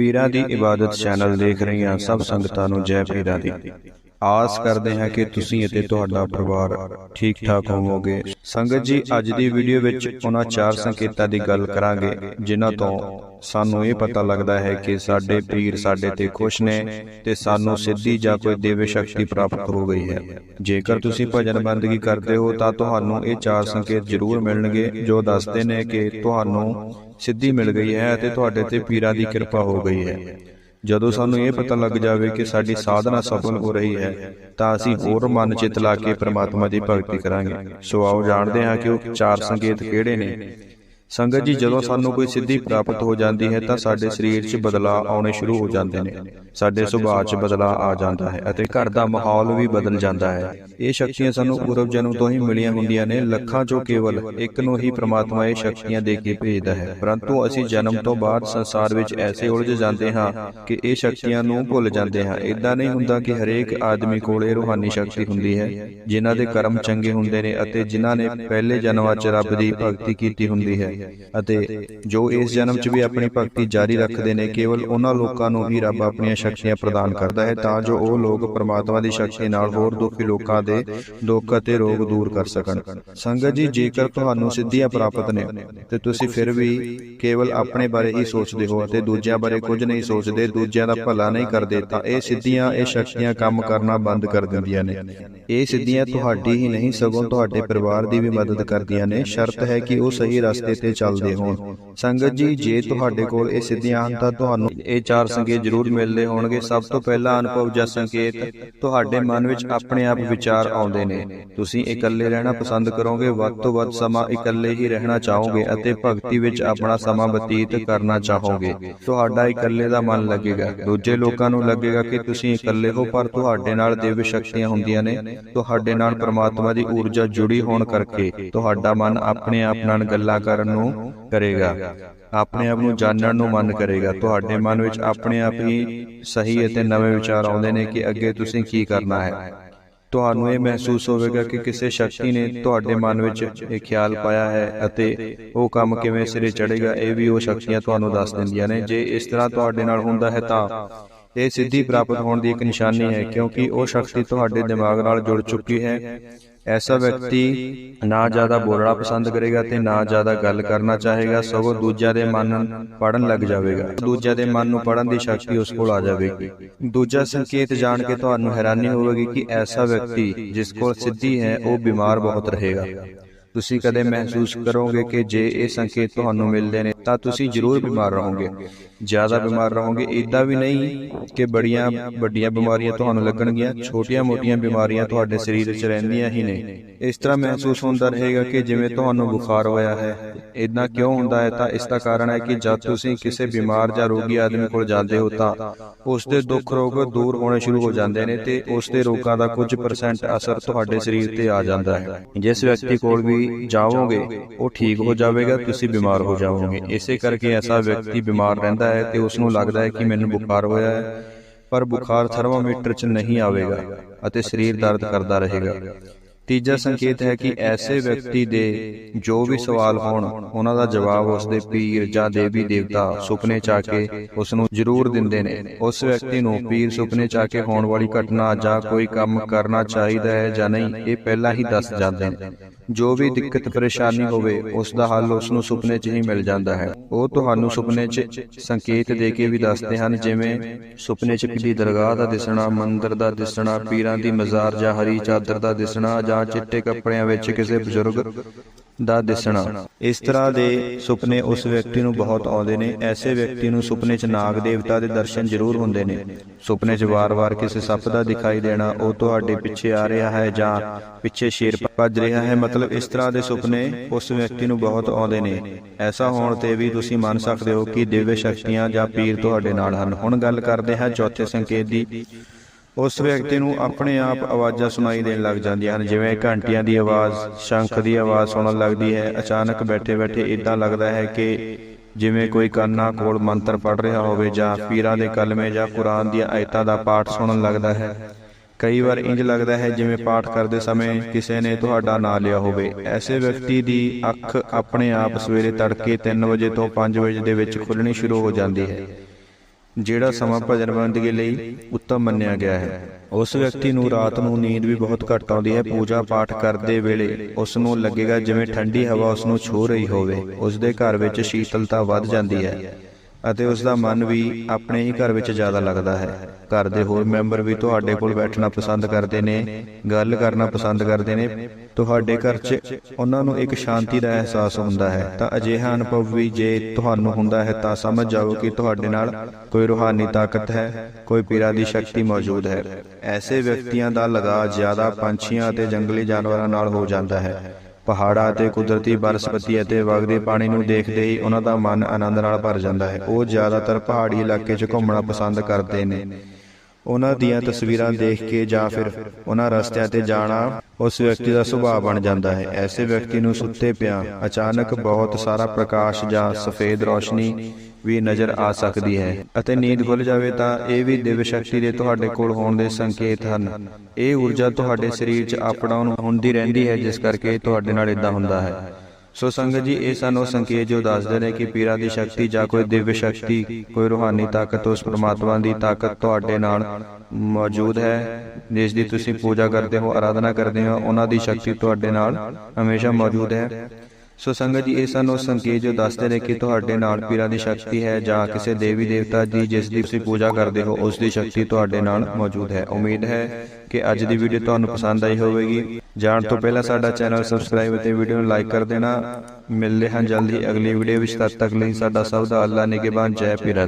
ਪੀਰਾਂ ਦੀ ਇਬਾਦਤ ਚੈਨਲ ਦੇਖ ਰਹੀਆਂ ਸਭ ਸੰਗਤਾਂ ਨੂੰ ਜੈ ਪੀਰਾਂ ਦੀ। ਆਸ ਕਰਦੇ ਹਾਂ ਕਿ ਤੁਸੀਂ ਅਤੇ ਤੁਹਾਡਾ ਪਰਿਵਾਰ ਠੀਕ ਠਾਕ ਹੋਵੋਗੇ। ਸੰਗਤ ਜੀ ਅੱਜ ਦੀ ਵੀਡੀਓ ਵਿੱਚ ਉਹਨਾਂ ਚਾਰ ਸੰਕੇਤਾਂ ਦੀ ਗੱਲ ਕਰਾਂਗੇ ਜਿਨ੍ਹਾਂ ਤੋਂ ਸਾਨੂੰ ਇਹ ਪਤਾ ਲੱਗਦਾ ਹੈ ਕਿ ਸਾਡੇ ਪੀਰ ਸਾਡੇ ਤੇ ਖੁਸ਼ ਨੇ ਤੇ ਸਾਨੂੰ ਸਿੱਧੀ ਜਾਂ ਕੋਈ ਦੇਵੇ ਸ਼ਕਤੀ ਪ੍ਰਾਪਤ ਹੋ ਗਈ ਹੈ ਜੇਕਰ ਤੁਸੀਂ ਭਜਨ ਬੰਦਗੀ ਕਰਦੇ ਹੋ ਤਾਂ ਤੁਹਾਨੂੰ ਇਹ ਚਾਰ ਸੰਕੇਤ ਜ਼ਰੂਰ ਮਿਲਣਗੇ ਜੋ ਦੱਸਦੇ ਨੇ ਕਿ ਤੁਹਾਨੂੰ ਸਿੱਧੀ ਮਿਲ ਗਈ ਹੈ ਅਤੇ ਤੁਹਾਡੇ ਤੇ ਪੀਰਾਂ ਦੀ ਕਿਰਪਾ ਹੋ ਗਈ ਹੈ ਜਦੋਂ ਸਾਨੂੰ ਇਹ ਪਤਾ ਲੱਗ ਜਾਵੇ ਕਿ ਸਾਡੀ ਸਾਧਨਾ ਸਫਲ ਹੋ ਰਹੀ ਹੈ ਤਾਂ ਅਸੀਂ ਹੋਰ ਮਨ ਚਿਤ ਲਾ ਕੇ ਪ੍ਰਮਾਤਮਾ ਦੀ ਭਗਤੀ ਕਰਾਂਗੇ। ਸੋ ਆਓ ਜਾਣਦੇ ਹਾਂ ਕਿ ਉਹ ਚਾਰ ਸੰਕੇਤ ਕਿਹੜੇ ਨੇ? ਸੰਗਤ ਜੀ ਜਦੋਂ ਸਾਨੂੰ ਕੋਈ ਸਿੱਧੀ ਪ੍ਰਾਪਤ ਹੋ ਜਾਂਦੀ ਹੈ ਤਾਂ ਸਾਡੇ ਸਰੀਰ 'ਚ ਬਦਲਾਅ ਆਉਣੇ ਸ਼ੁਰੂ ਹੋ ਜਾਂਦੇ ਨੇ। ਸਾਡੇ ਸੁਭਾਅ 'ਚ ਬਦਲਾਅ ਆ ਜਾਂਦਾ ਹੈ ਅਤੇ ਘਰ ਦਾ ਮਾਹੌਲ ਵੀ ਬਦਲ ਜਾਂਦਾ ਹੈ। ਇਹ ਸ਼ਕਤੀਆਂ ਸਾਨੂੰ ਪੂਰਵ ਜਨਮ ਤੋਂ ਹੀ ਮਿਲੀਆਂ ਹੁੰਦੀਆਂ ਨੇ। ਲੱਖਾਂ 'ਚੋਂ ਕੇਵਲ ਇੱਕ ਨੂੰ ਹੀ ਪ੍ਰਮਾਤਮਾ ਇਹ ਸ਼ਕਤੀਆਂ ਦੇ ਕੇ ਭੇਜਦਾ ਹੈ। ਪਰੰਤੂ ਅਸੀਂ ਜਨਮ ਤੋਂ ਬਾਅਦ ਸੰਸਾਰ ਵਿੱਚ ਐਸੇ ਉਲਝ ਜਾਂਦੇ ਹਾਂ ਕਿ ਇਹ ਸ਼ਕਤੀਆਂ ਨੂੰ ਭੁੱਲ ਜਾਂਦੇ ਹਾਂ ਇਦਾਂ ਨਹੀਂ ਹੁੰਦਾ ਕਿ ਹਰੇਕ ਆਦਮੀ ਕੋਲ ਇਹ ਰੂਹਾਨੀ ਸ਼ਕਤੀ ਹੁੰਦੀ ਹੈ ਜਿਨ੍ਹਾਂ ਦੇ ਕਰਮ ਚੰਗੇ ਹੁੰਦੇ ਨੇ ਅਤੇ ਜਿਨ੍ਹਾਂ ਨੇ ਪਹਿਲੇ ਜਨਮਾਂ 'ਚ ਰੱਬ ਦੀ ਭਗਤੀ ਕੀਤੀ ਹੁੰਦੀ ਹੈ। ਅਤੇ ਜੋ ਇਸ ਜਨਮ 'ਚ ਵੀ ਆਪਣੀ ਭਗਤੀ ਜਾਰੀ ਰੱਖਦੇ ਨੇ ਕੇਵਲ ਉਹਨਾਂ ਲੋਕਾਂ ਨੂੰ ਹੀ ਰੱਬ ਆਪਣੀਆਂ ਸ਼ਕਤੀਆਂ ਪ੍ਰਦਾਨ ਕਰਦਾ ਹੈ ਤਾਂ ਜੋ ਉਹ ਲੋਕ ਪ੍ਰਮਾਤਮਾ ਦੀ ਸ਼ਕਤੀ ਨਾਲ ਹੋਰ ਦੁਖੀ ਲੋਕਾਂ ਦੇ ਦੁੱਖ ਅਤੇ ਰੋਗ ਦੂਰ ਕਰ ਸਕਣ। ਸੰਗਤ ਜੀ ਜੇਕਰ ਤੁਹਾਨੂੰ ਸਿੱਧੀਆਂ ਪ੍ਰਾਪਤ ਨੇ ਤੇ ਤੁਸੀਂ ਫਿਰ ਵੀ ਕੇਵਲ ਆਪਣੇ ਬਾਰੇ ਹੀ ਸੋਚਦੇ ਹੋ ਅਤੇ ਦੂਜਿਆਂ ਬਾਰੇ ਕੁਝ ਨਹੀਂ ਸੋਚਦੇ ਦੂਜਿਆਂ ਦਾ ਭਲਾ ਨਹੀਂ ਕਰਦੇ ਤਾਂ ਇਹ ਸਿੱਧੀਆਂ ਇਹ ਸ਼ਕਤੀਆਂ ਕੰਮ ਕਰਨਾ ਬੰਦ ਕਰ ਦਿੰਦੀਆਂ ਨੇ। ਇਹ ਸਿੱਧੀਆਂ ਤੁਹਾਡੀ ਹੀ ਨਹੀਂ ਸਗੋਂ ਤੁਹਾਡੇ ਪਰਿਵਾਰ ਦੀ ਵੀ ਮਦਦ ਕਰਦੀਆਂ ਨੇ। ਸ਼ਰਤ ਹੈ ਕਿ ਉਹ ਸਹੀ ਰਸਤੇ ਤੇ ਚੱਲਦੇ ਹੋਣ। ਸੰਗਤ ਜੀ, ਜੇ ਤੁਹਾਡੇ ਕੋਲ ਇਹ ਸਿੱਧੀਆਂ ਹਨ, ਤਾਂ ਤੁਹਾਨੂੰ ਇਹ ਚਾਰ ਸੰਕੇਤ ਜ਼ਰੂਰ ਮਿਲਦੇ ਹੋਣਗੇ। ਸਭ ਤੋਂ ਪਹਿਲਾ ਅਨੁਭਵ ਜਾਂ ਸੰਕੇਤ, ਤੁਹਾਡੇ ਮਨ ਵਿੱਚ ਆਪਣੇ ਆਪ ਵਿਚਾਰ ਆਉਂਦੇ ਨੇ। ਤੁਸੀਂ ਇਕੱਲੇ ਰਹਿਣਾ ਪਸੰਦ ਕਰੋਗੇ, ਵੱਧ ਤੋਂ ਵੱਧ ਸਮਾਂ ਇਕੱਲੇ ਹੀ ਰਹਿਣਾ ਚਾਹੋਗੇ ਅਤੇ ਭਗਤੀ ਵਿੱਚ ਆਪਣਾ ਸਮਾਂ ਬਤੀਤ ਕਰਨਾ ਚਾਹੋਗੇ। ਤੁਹਾਡਾ ਇਕੱਲੇ ਦਾ ਮਨ ਲੱਗੇਗਾ। ਦੂਜੇ ਲੋਕਾਂ ਨੂੰ ਲੱਗੇਗਾ ਕਿ ਤੁਸੀਂ ਇਕੱਲੇ ਹੋ, ਪਰ ਤੁਹਾਡੇ ਨਾਲ ਦਿਵ ਸ਼ਕਤੀਆਂ ਹੁੰਦੀਆਂ ਨੇ। ਤੁਹਾਡੇ ਨਾਲ ਪ੍ਰਮਾਤਮਾ ਦੀ ਊਰਜਾ ਜੁੜੀ ਹੋਣ ਕਰਕੇ ਤੁਹਾਡਾ ਮਨ ਆਪਣੇ ਆਪ ਨਾਲ ਗੱਲਾਂ ਕਰਨ ਨੂੰ ਕਰੇਗਾ। ਆਪਣੇ ਆਪ ਨੂੰ ਜਾਣਨ ਨੂੰ ਮਨ ਕਰੇਗਾ। ਤੁਹਾਡੇ ਮਨ ਵਿੱਚ ਆਪਣੇ ਆਪ ਹੀ ਸਹੀ ਅਤੇ ਨਵੇਂ ਵਿਚਾਰ ਆਉਂਦੇ ਨੇ ਕਿ ਅੱਗੇ ਤੁਸੀਂ ਕੀ ਕਰਨਾ ਹੈ। ਤੁਹਾਨੂੰ ਇਹ ਮਹਿਸੂਸ ਹੋਵੇਗਾ ਕਿ ਕਿਸੇ ਸ਼ਕਤੀ ਨੇ ਤੁਹਾਡੇ ਮਨ ਵਿੱਚ ਇਹ ਖਿਆਲ ਪਾਇਆ ਹੈ ਅਤੇ ਉਹ ਕੰਮ ਕਿਵੇਂ ਸਿਰੇ ਚੜੇਗਾ ਇਹ ਵੀ ਉਹ ਸ਼ਕਤੀਆਂ ਤੁਹਾਨੂੰ ਦੱਸ ਦਿੰਦੀਆਂ ਨੇ। ਜੇ ਇਸ ਤਰ੍ਹਾਂ ਤੁਹਾਡੇ ਨਾਲ ਹੁੰਦਾ ਹੈ ਤਾਂ ਇਹ ਸਿੱਧੀ ਪ੍ਰਾਪਤ ਹੋਣ ਦੀ ਇੱਕ ਨਿਸ਼ਾਨੀ ਹੈ ਕਿਉਂਕਿ ਉਹ ਸ਼ਕਤੀ ਤੁਹਾਡੇ ਦਿਮਾਗ ਨਾਲ ਜੁੜ ਚੁੱਕੀ ਹੈ। ਐਸਾ ਵਿਅਕਤੀ ਨਾ ਜ਼ਿਆਦਾ ਬੋਲਣਾ ਪਸੰਦ ਕਰੇਗਾ ਤੇ ਨਾ ਜ਼ਿਆਦਾ ਗੱਲ ਕਰਨਾ ਚਾਹੇਗਾ ਸਗੋਂ ਦੂਜਿਆਂ ਦੇ ਮਨ ਪੜਨ ਲੱਗ ਜਾਵੇਗਾ ਦੂਜਿਆਂ ਦੇ ਮਨ ਨੂੰ ਪੜਨ ਦੀ ਸ਼ਕਤੀ ਉਸ ਕੋਲ ਆ ਜਾਵੇਗੀ। ਦੂਜਾ ਸੰਕੇਤ ਜਾਣ ਕੇ ਤੁਹਾਨੂੰ ਹੈਰਾਨੀ ਹੋਵੇਗੀ ਕਿ ਐਸਾ ਵਿਅਕਤੀ ਜਿਸ ਕੋਲ ਸਿੱਧੀ ਹੈ ਉਹ ਬਿਮਾਰ ਬਹੁਤ ਰਹੇਗਾ। ਤੁਸੀਂ ਕਦੇ ਮਹਿਸੂਸ ਕਰੋਗੇ ਕਿ ਜੇ ਇਹ ਸੰਕੇਤ ਤੁਹਾਨੂੰ ਮਿਲਦੇ ਨੇ, ਤਾਂ ਤੁਸੀਂ ਜ਼ਰੂਰ ਬਿਮਾਰ ਰਹੋਗੇ। ਜ਼ਿਆਦਾ ਬਿਮਾਰ ਰਹੋਗੇ ਇਦਾਂ ਵੀ ਨਹੀਂ ਕਿ ਬੜੀਆਂ ਵੱਡੀਆਂ ਬਿਮਾਰੀਆਂ ਤੁਹਾਨੂੰ ਲੱਗਣਗੀਆਂ ਛੋਟੀਆਂ-ਮੋਟੀਆਂ ਬਿਮਾਰੀਆਂ ਤੁਹਾਡੇ ਸਰੀਰ 'ਚ ਰਹਿੰਦੀਆਂ ਹੀ ਨੇ। ਇਸ ਤਰ੍ਹਾਂ ਮਹਿਸੂਸ ਹੁੰਦਾ ਰਹੇਗਾ ਕਿ ਜਿਵੇਂ ਤੁਹਾਨੂੰ ਬੁਖਾਰ ਹੋਇਆ ਹੈ। ਇਦਾਂ ਕਿਉਂ ਹੁੰਦਾ ਹੈ? ਤਾਂ ਇਸ ਦਾ ਕਾਰਨ ਹੈ ਕਿ ਜਦ ਤੁਸੀਂ ਕਿਸੇ ਬਿਮਾਰ ਜਾਂ ਰੋਗੀ ਆਦਮੀ ਕੋਲ ਜਾਂਦੇ ਹੋ, ਤਾਂ ਉਸ ਦੇ ਦੁੱਖ ਰੋਗ ਦੂਰ ਹੋਣੇ ਸ਼ੁਰੂ ਹੋ ਜਾਂਦੇ ਨੇ ਤੇ ਉਸ ਦੇ ਰੋਗਾਂ ਦਾ ਕੁਝ ਪਰਸੈਂਟ ਅਸਰ ਤੁਹਾਡੇ ਸਰੀਰ ਤੇ ਆ ਜਾਂਦਾ ਹੈ। ਜਿਸ ਵਿਅਕਤੀ ਕੋਲ ਵੀ ਜਾਵੋਗੇ, ਉਹ ਠੀਕ ਹੋ ਜਾਵੇਗਾ, ਤੁਸੀਂ ਬਿਮਾਰ ਹੋ ਜਾਵੋਗੇ। ਇਸੇ ਕਰਕੇ ਐਸਾ ਵਿਅਕਤੀ ਬਿਮਾਰ ਰਹਿੰਦਾ ਹੈ ਤੇ ਉਸ ਨੂੰ ਲੱਗਦਾ ਹੈ ਕਿ ਮੈਨੂੰ ਬੁਖਾਰ ਹੋਇਆ ਹੈ, ਪਰ ਬੁਖਾਰ ਥਰਮਾਮੀਟਰ 'ਚ ਨਹੀਂ ਆਵੇਗਾ ਅਤੇ ਸਰੀਰ ਦਰਦ ਕਰਦਾ ਰਹੇਗਾ। ਤੀਜਾ ਸੰਕੇਤ ਹੈ ਕਿ ਐਸੇ ਵਿਅਕਤੀ ਦੇ ਜੋ ਵੀ ਸਵਾਲ ਹੋਣ ਉਹਨਾਂ ਦਾ ਜਵਾਬ ਉਸ ਦੇ ਪੀਰ ਜਾਂ ਦੇਵੀ ਦੇਵਤਾ ਸੁਪਨੇ ਚ ਆ ਕੇ ਉਸ ਨੂੰ ਜ਼ਰੂਰ ਦਿੰਦੇ ਨੇ। ਉਸ ਵਿਅਕਤੀ ਨੂੰ ਪੀਰ ਸੁਪਨੇ ਚ ਆ ਕੇ ਹੋਣ ਵਾਲੀ ਘਟਨਾ ਜਾਂ ਕੋਈ ਕੰਮ ਕਰਨਾ ਚਾਹੀਦਾ ਹੈ ਜਾਂ ਨਹੀਂ ਇਹ ਪਹਿਲਾਂ ਹੀ ਦੱਸ ਜਾਂਦੇ ਨੇ। ਜੋ ਵੀ ਦਿੱਕਤ ਪਰੇਸ਼ਾਨੀ ਹੋਵੇ ਉਸ ਦਾ ਹੱਲ ਉਸ ਨੂੰ ਸੁਪਨੇ 'ਚ ਹੀ ਮਿਲ ਜਾਂਦਾ ਹੈ। ਉਹ ਤੁਹਾਨੂੰ ਸੁਪਨੇ 'ਚ ਸੰਕੇਤ ਦੇ ਕੇ ਵੀ ਦੱਸਦੇ ਹਨ ਜਿਵੇਂ ਸੁਪਨੇ 'ਚ ਕਿਲੀ ਦਰਗਾਹ ਦਾ ਦਿਸਣਾ ਮੰਦਰ ਦਾ ਦਿਸਣਾ ਪੀਰਾਂ ਦੀ ਮਜ਼ਾਰ ਜਾਂ ਹਰੀ ਚਾਦਰ ਦਾ ਦਿਸਣਾ ਜਾਂ ਚਿੱਟੇ ਕੱਪੜਿਆਂ ਵਿੱਚ ਕਿਸੇ ਬਜ਼ੁਰਗ ਦਾ ਦਿਸਣਾ। ਇਸ ਤਰ੍ਹਾਂ ਦੇ ਸੁਪਨੇ ਉਸ ਵਿਅਕਤੀ ਨੂੰ ਬਹੁਤ ਆਉਂਦੇ ਨੇ। ਐਸੇ ਵਿਅਕਤੀ ਨੂੰ ਸੁਪਨੇ 'ਚ ਨਾਗ ਦੇਵਤਾ ਦੇ ਦਰਸ਼ਨ ਜ਼ਰੂਰ ਹੁੰਦੇ ਨੇ। ਸੁਪਨੇ 'ਚ ਵਾਰ-ਵਾਰ ਕਿਸੇ ਸੱਪ ਦਾ ਦਿਖਾਈ ਦੇਣਾ, ਉਹ ਤੁਹਾਡੇ ਪਿੱਛੇ ਆ ਰਿਹਾ ਹੈ ਜਾਂ ਪਿੱਛੇ ਸ਼ੇਰ ਭੱਜ ਰਿਹਾ ਹੈ, ਮਤਲਬ ਇਸ ਤਰ੍ਹਾਂ ਦੇ ਸੁਪਨੇ ਉਸ ਵਿਅਕਤੀ ਨੂੰ ਬਹੁਤ ਆਉਂਦੇ ਨੇ। ਐਸਾ ਹੋਣ ਤੇ ਵੀ ਤੁਸੀਂ ਮੰਨ ਸਕਦੇ ਹੋ ਕਿ ਦਿਵਯ ਸ਼ਕਤੀਆਂ ਜਾਂ ਪੀਰ ਤੁਹਾਡੇ ਨਾਲ ਹਨ। ਹੁਣ ਗੱਲ ਕਰਦੇ ਹਾਂ ਚੌਥੇ ਸੰਕੇਤ ਦੀ। ਉਸ ਵਿਅਕਤੀ ਨੂੰ ਆਪਣੇ ਆਪ ਆਵਾਜ਼ਾਂ ਸੁਣਾਈ ਦੇਣ ਲੱਗ ਜਾਂਦੀਆਂ ਹਨ ਜਿਵੇਂ ਘੰਟੀਆਂ ਦੀ ਆਵਾਜ਼ ਸ਼ੰਖ ਦੀ ਆਵਾਜ਼ ਸੁਣਨ ਲੱਗਦੀ ਹੈ। ਅਚਾਨਕ ਬੈਠੇ-ਬੈਠੇ ਇਦਾਂ ਲੱਗਦਾ ਹੈ ਕਿ ਜਿਵੇਂ ਕੋਈ ਕੰਨਾਂ ਕੋਲ ਮੰਤਰ ਪੜ ਰਿਹਾ ਹੋਵੇ ਜਾਂ ਪੀਰਾਂ ਦੇ ਕਲਮੇ ਜਾਂ ਕੁਰਾਨ ਦੀਆਂ ਆਇਤਾਂ ਦਾ ਪਾਠ ਸੁਣਨ ਲੱਗਦਾ ਹੈ। ਕਈ ਵਾਰ ਇੰਜ ਲੱਗਦਾ ਹੈ ਜਿਵੇਂ ਪਾਠ ਕਰਦੇ ਸਮੇਂ ਕਿਸੇ ਨੇ ਤੁਹਾਡਾ ਨਾਂ ਲਿਆ ਹੋਵੇ। ਐਸੇ ਵਿਅਕਤੀ ਦੀ ਅੱਖ ਆਪਣੇ ਆਪ ਸਵੇਰੇ ਤੜਕੇ 3 ਵਜੇ ਤੋਂ 5 ਵਜੇ ਦੇ ਵਿੱਚ ਖੁੱਲਣੀ ਸ਼ੁਰੂ ਹੋ ਜਾਂਦੀ ਹੈ ਜਿਹੜਾ ਸਮਾਂ ਭਜਨ ਬੰਦਗੀ ਲਈ ਉੱਤਮ ਮੰਨਿਆ ਗਿਆ ਹੈ। ਉਸ ਵਿਅਕਤੀ ਨੂੰ ਰਾਤ ਨੂੰ ਨੀਂਦ ਵੀ ਬਹੁਤ ਘੱਟ ਆਉਂਦੀ ਹੈ। ਪੂਜਾ ਪਾਠ ਕਰਦੇ ਵੇਲੇ ਉਸ ਨੂੰ ਲੱਗੇਗਾ ਜਿਵੇਂ ਠੰਡੀ ਹਵਾ ਉਸ ਨੂੰ ਛੂ ਰਹੀ ਹੋਵੇ। ਉਸ ਦੇ ਘਰ ਵਿੱਚ ਸ਼ੀਤਲਤਾ ਵੱਧ ਜਾਂਦੀ ਹੈ। ਅਤੇ ਉਸ ਦਾ ਮਨ ਵੀ ਆਪਣੇ ਹੀ ਘਰ ਵਿੱਚ ਜ਼ਿਆਦਾ ਲੱਗਦਾ ਹੈ। ਘਰ ਦੇ ਹੋਰ ਮੈਂਬਰ ਵੀ ਤੁਹਾਡੇ ਕੋਲ ਬੈਠਣਾ ਪਸੰਦ ਕਰਦੇ ਨੇ, ਗੱਲ ਕਰਨਾ ਪਸੰਦ ਕਰਦੇ ਨੇ। ਤੁਹਾਡੇ ਘਰ 'ਚ ਉਹਨਾਂ ਨੂੰ ਇੱਕ ਸ਼ਾਂਤੀ ਦਾ ਅਹਿਸਾਸ ਹੁੰਦਾ ਹੈ। ਤਾਂ ਅਜਿਹਾ ਅਨੁਭਵ ਵੀ ਜੇ ਤੁਹਾਨੂੰ ਹੁੰਦਾ ਹੈ ਤਾਂ ਸਮਝ ਜਾਓ ਕਿ ਤੁਹਾਡੇ ਨਾਲ ਕੋਈ ਰੂਹਾਨੀ ਤਾਕਤ ਹੈ, ਕੋਈ ਪੀਰਾਂ ਦੀ ਸ਼ਕਤੀ ਮੌਜੂਦ ਹੈ। ਐਸੇ ਵਿਅਕਤੀਆਂ ਦਾ ਲਗਾ ਜ਼ਿਆਦਾ ਪੰਛੀਆਂ ਅਤੇ ਜੰਗਲੀ ਜਾਨਵਰਾਂ ਨਾਲ ਹੋ ਜਾਂਦਾ ਹੈ। ਪਹਾੜਾਂ ਅਤੇ ਕੁਦਰਤੀ ਬਰਸਪਤੀ ਅਤੇ ਵਗਦੇ ਪਾਣੀ ਨੂੰ ਦੇਖਦੇ ਹੀ ਉਹਨਾਂ ਦਾ ਮਨ ਆਨੰਦ ਨਾਲ ਭਰ ਜਾਂਦਾ ਹੈ। ਉਹ ਜ਼ਿਆਦਾਤਰ ਪਹਾੜੀ ਇਲਾਕੇ 'ਚ ਘੁੰਮਣਾ ਪਸੰਦ ਕਰਦੇ ਨੇ। ਉਹਨਾਂ ਦੀਆਂ ਤਸਵੀਰਾਂ ਦੇਖ ਕੇ ਜਾਂ ਫਿਰ ਉਹਨਾਂ ਰਸਤਿਆਂ ਤੇ ਜਾਣਾ ਉਸ ਵਿਅਕਤੀ ਦਾ ਸੁਭਾਅ ਬਣ ਜਾਂਦਾ ਹੈ। ਐਸੇ ਵਿਅਕਤੀ ਨੂੰ ਸੁੱਤੇ ਪਿਆ ਅਚਾਨਕ ਬਹੁਤ ਸਾਰਾ ਪ੍ਰਕਾਸ਼ ਜਾਂ ਸਫੇਦ ਰੋਸ਼ਨੀ ਵੀ ਨਜ਼ਰ ਆ ਸਕਦੀ ਹੈ। ਅਤੇ ਨੀਂਦ ਖੁੱਲ ਜਾਵੇ ਤਾਂ ਇਹ ਵੀ ਦਿਵ ਸ਼ਕਤੀ ਦੇ ਤੁਹਾਡੇ ਕੋਲ ਹੋਣ ਦੇ ਸੰਕੇਤ ਹਨ। ਇਹ ਊਰਜਾ ਤੁਹਾਡੇ ਸਰੀਰ 'ਚ ਅਪ ਡਾਊਨ ਹੁੰਦੀ ਰਹਿੰਦੀ ਹੈ ਜਿਸ ਕਰਕੇ ਤੁਹਾਡੇ ਨਾਲ ਇਦਾਂ ਹੁੰਦਾ ਹੈ। ਸੋ ਸੰਗਤ ਜੀ, ਇਹ ਸਾਨੂੰ ਸੰਕੇਤ ਜੋ ਦੱਸਦੇ ਨੇ ਕਿ ਪੀਰਾਂ ਦੀ ਸ਼ਕਤੀ ਜਾਂ ਕੋਈ ਦਿਵਯ ਸ਼ਕਤੀ, ਕੋਈ ਰੂਹਾਨੀ ਤਾਕਤ ਉਸ ਪ੍ਰਮਾਤਮਾ ਦੀ ਤਾਕਤ ਤੁਹਾਡੇ ਨਾਲ ਮੌਜੂਦ ਹੈ, ਜਿਸ ਦੀ ਤੁਸੀਂ ਪੂਜਾ ਕਰਦੇ ਹੋ, ਆਰਾਧਨਾ ਕਰਦੇ ਹੋ, ਉਹਨਾਂ ਦੀ ਸ਼ਕਤੀ ਤੁਹਾਡੇ ਨਾਲ ਹਮੇਸ਼ਾ ਮੌਜੂਦ ਹੈ। ਸੋ ਸੰਗਤ ਜੀ ਇਹ ਸਾਨੂੰ ਸੰਕੇਤ ਜੋ ਦੱਸਦੇ ਨੇ ਕਿ ਤੁਹਾਡੇ ਨਾਲ ਪੀਰਾਂ ਦੀ ਸ਼ਕਤੀ ਹੈ ਜਾਂ ਕਿਸੇ ਦੇਵੀ ਦੇਵਤਾ ਦੀ ਜਿਸ ਦੀ ਤੁਸੀਂ ਪੂਜਾ ਕਰਦੇ ਹੋ ਉਸ ਦੀ ਸ਼ਕਤੀ ਤੁਹਾਡੇ ਨਾਲ ਮੌਜੂਦ ਹੈ। ਉਮੀਦ ਹੈ ਕਿ ਅੱਜ ਦੀ ਵੀਡੀਓ ਤੁਹਾਨੂੰ ਪਸੰਦ ਆਈ ਹੋਵੇਗੀ। ਜਾਣ ਤੋਂ ਪਹਿਲਾਂ ਸਾਡਾ ਚੈਨਲ ਸਬਸਕ੍ਰਾਈਬ ਅਤੇ ਵੀਡੀਓ ਨੂੰ ਲਾਈਕ ਕਰ ਦੇਣਾ। ਮਿਲਦੇ ਹਾਂ ਜਲਦੀ ਅਗਲੀ ਵੀਡੀਓ ਵਿੱਚ ਤਦ ਤੱਕ ਲਈ ਸਾਡਾ ਸਭ ਦਾ ਅੱਲਾ ਨਿਗਹਿਬਾਨ ਜੈ ਪੀਰਾਂ